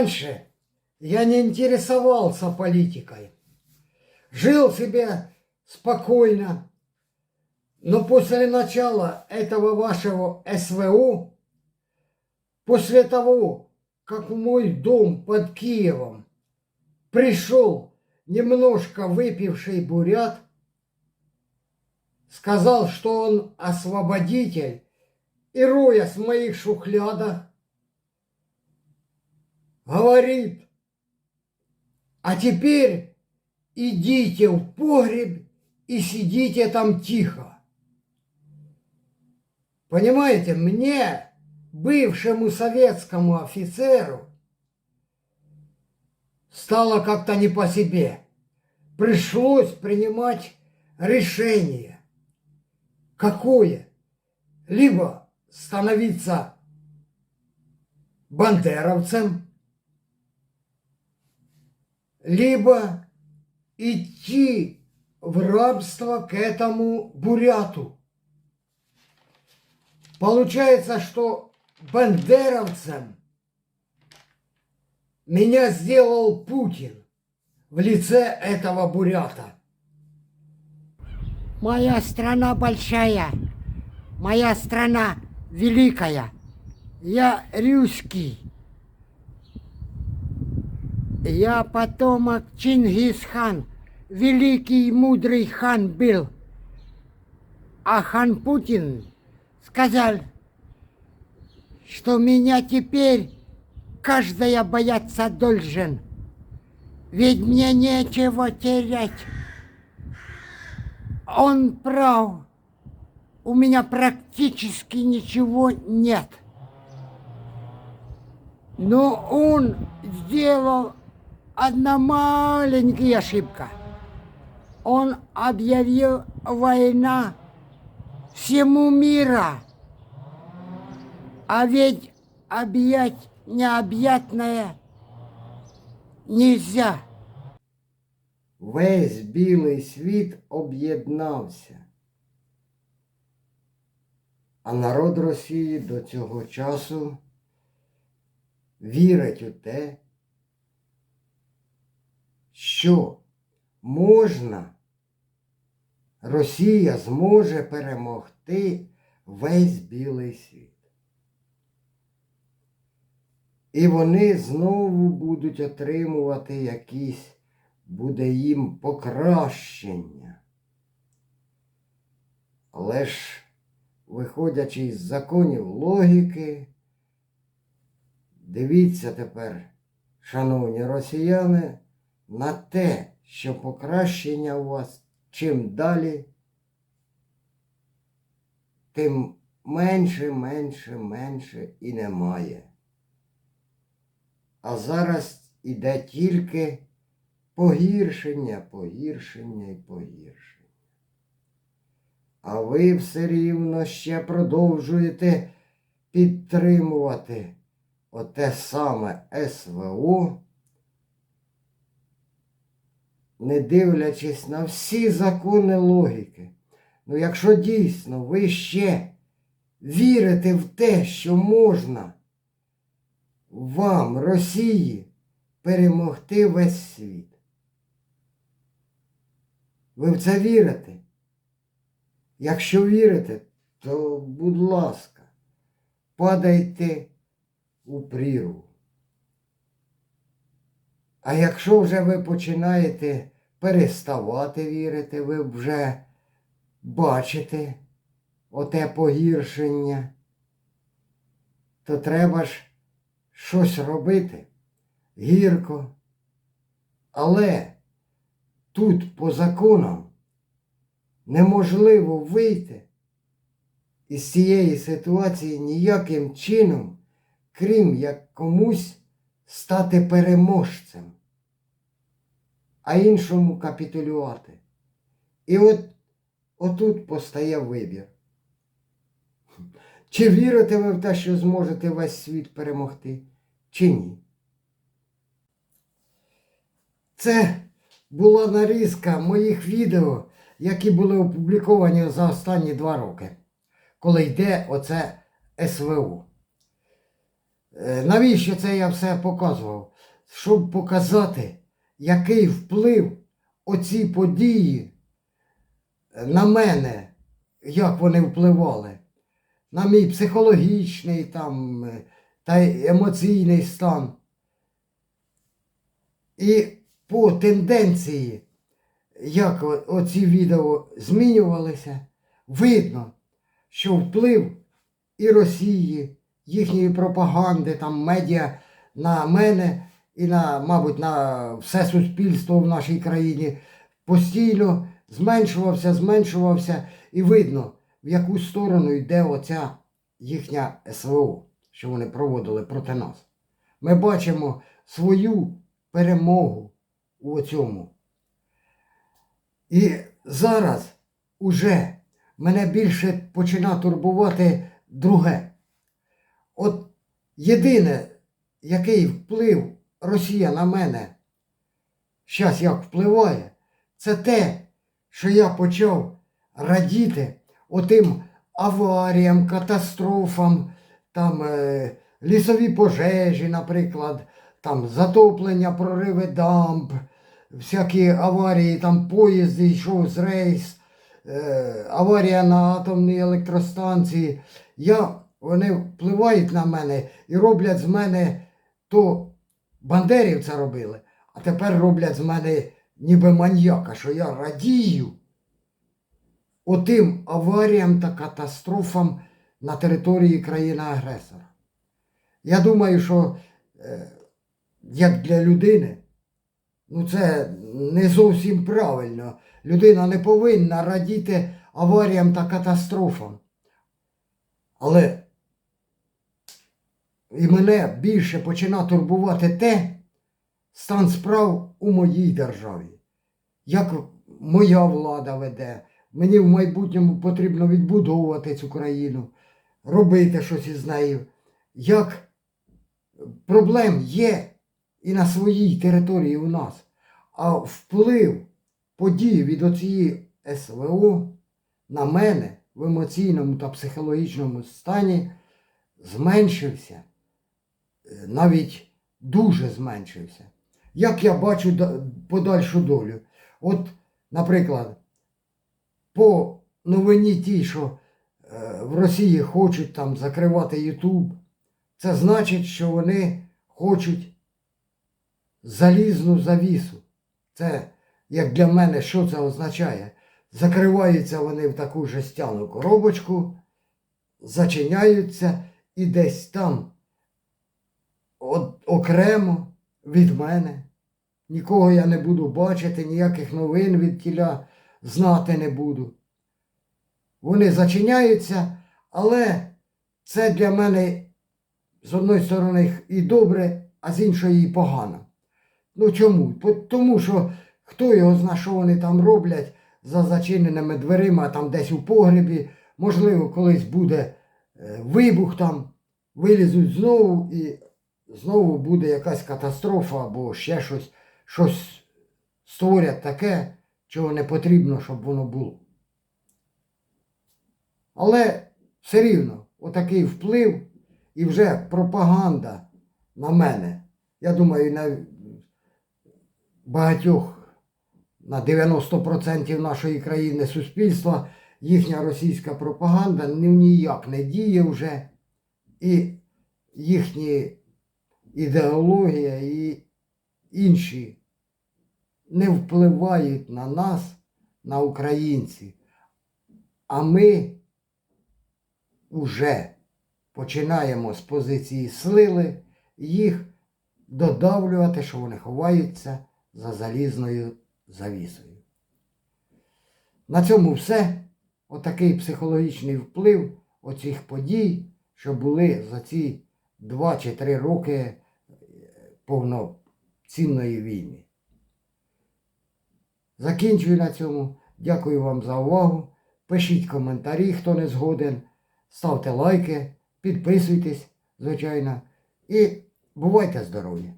Раньше я не интересовался политикой. Жил себе спокойно. Но после начала этого вашего СВУ, после того, как в мой дом под Киевом пришел немножко выпивший бурят, сказал, что он освободитель, и роя с моих шухлядах, говорит, а теперь идите в погреб и сидите там тихо. Понимаете, мне, бывшему советскому офицеру, стало как-то не по себе. Пришлось принимать решение. Какое? Либо становиться бандеровцем, либо идти в рабство к этому буряту. Получается, что бандеровцем меня сделал Путин в лице этого бурята. Моя страна большая, моя страна великая. Я русский. Я потомок Чингисхан, великий мудрый хан был. А хан Путин сказал, что меня теперь каждая бояться должен. Ведь мне нечего терять. Он прав. У меня практически ничего нет. Но он сделал одна маленькая ошибка. Он объявил война всему мира. А ведь объять необъятное нельзя. Весь білий світ об'єднався. А народ Росії до цього часу вірить у те, що можна, Росія зможе перемогти весь білий світ. І вони знову будуть отримувати якісь, буде їм покращення. Але ж, виходячи із законів логіки, дивіться тепер, шановні росіяни, на те, що покращення у вас чим далі, тим менше, менше, менше і немає. А зараз іде тільки погіршення, погіршення і погіршення. А ви все рівно ще продовжуєте підтримувати оте саме СВО, не дивлячись на всі закони логіки. Ну, якщо дійсно ви ще вірите в те, що можна вам, Росії, перемогти весь світ. Ви в це вірите? Якщо вірите, то, будь ласка, падайте у прірву. А якщо вже ви починаєте переставати вірити, ви вже бачите оте погіршення, то треба ж щось робити гірко. Але тут по законам неможливо вийти із цієї ситуації ніяким чином, крім як комусь стати переможцем, а іншому капітулювати. І от отут постає вибір. Чи вірите ви в те, що зможете весь світ перемогти, чи ні? Це була нарізка моїх відео, які були опубліковані за останні два роки, коли йде оце СВО. Е, Навіщо це я все показував? щоб показати, який вплив оці події на мене, як вони впливали, на мій психологічний там, е, та емоційний стан. І по тенденції, як оці відео змінювалися, видно, що вплив і Росії, їхньої пропаганди, там медіа на мене і на, мабуть, на все суспільство в нашій країні постійно зменшувався, зменшувався, і видно, в яку сторону йде оця їхня СВО, що вони проводили проти нас. Ми бачимо свою перемогу у цьому. І зараз уже мене більше почина турбувати друге. От єдине, який вплив Росія на мене, щас як впливає, це те, що я почав радіти отим аваріям, катастрофам, там е, лісові пожежі, наприклад, там затоплення, прориви дамб, всякі аварії, там поїзд йшов з рейс, е, аварія на атомній електростанції. Я, вони впливають на мене і роблять з мене то бандерів це робили, а тепер роблять з мене ніби маньяка, що я радію отим аваріям та катастрофам на території країни-агресора. Я думаю, що е, як для людини, ну це не зовсім правильно. Людина не повинна радіти аваріям та катастрофам. Але і мене більше почина турбувати те, стан справ у моїй державі. Як моя влада веде. Мені в майбутньому потрібно відбудовувати цю країну, робити щось із нею. Як проблем є і на своїй території у нас, а вплив подій від оцієї СВО на мене в емоційному та психологічному стані зменшився, навіть дуже зменшився. Як я бачу подальшу долю? От, наприклад, по новині ті, що е, в Росії хочуть там закривати Ютуб, це значить, що вони хочуть залізну завісу. Це, як для мене, що це означає? Закриваються вони в таку жестяну коробочку, зачиняються і десь там окремо від мене. Нікого я не буду бачити, ніяких новин від тіля знати не буду. Вони зачиняються, але це для мене з одної сторони і добре, а з іншої і погано. Ну чому? Тому що хто його зна, що вони там роблять за зачиненими дверима, там десь у погребі, можливо, колись буде е, вибух там, вилізуть знову і знову буде якась катастрофа або ще щось, щось створять таке, чого не потрібно, щоб воно було. Але все рівно, отакий вплив і вже пропаганда на мене. Я думаю, на багатьох, на 90% нашої країни суспільства, їхня російська пропаганда ні ніяк не діє вже. І їхні ідеологія і інші не впливають на нас, на українців. А ми вже починаємо з позиції сили їх додавлювати, що вони ховаються за залізною завісою. На цьому все. Отакий психологічний вплив оцих подій, що були за ці два чи три роки е, повноцінної війни. Закінчую на цьому. Дякую вам за увагу. Пишіть коментарі, хто не згоден. Ставте лайки, підписуйтесь, звичайно. І бувайте здорові!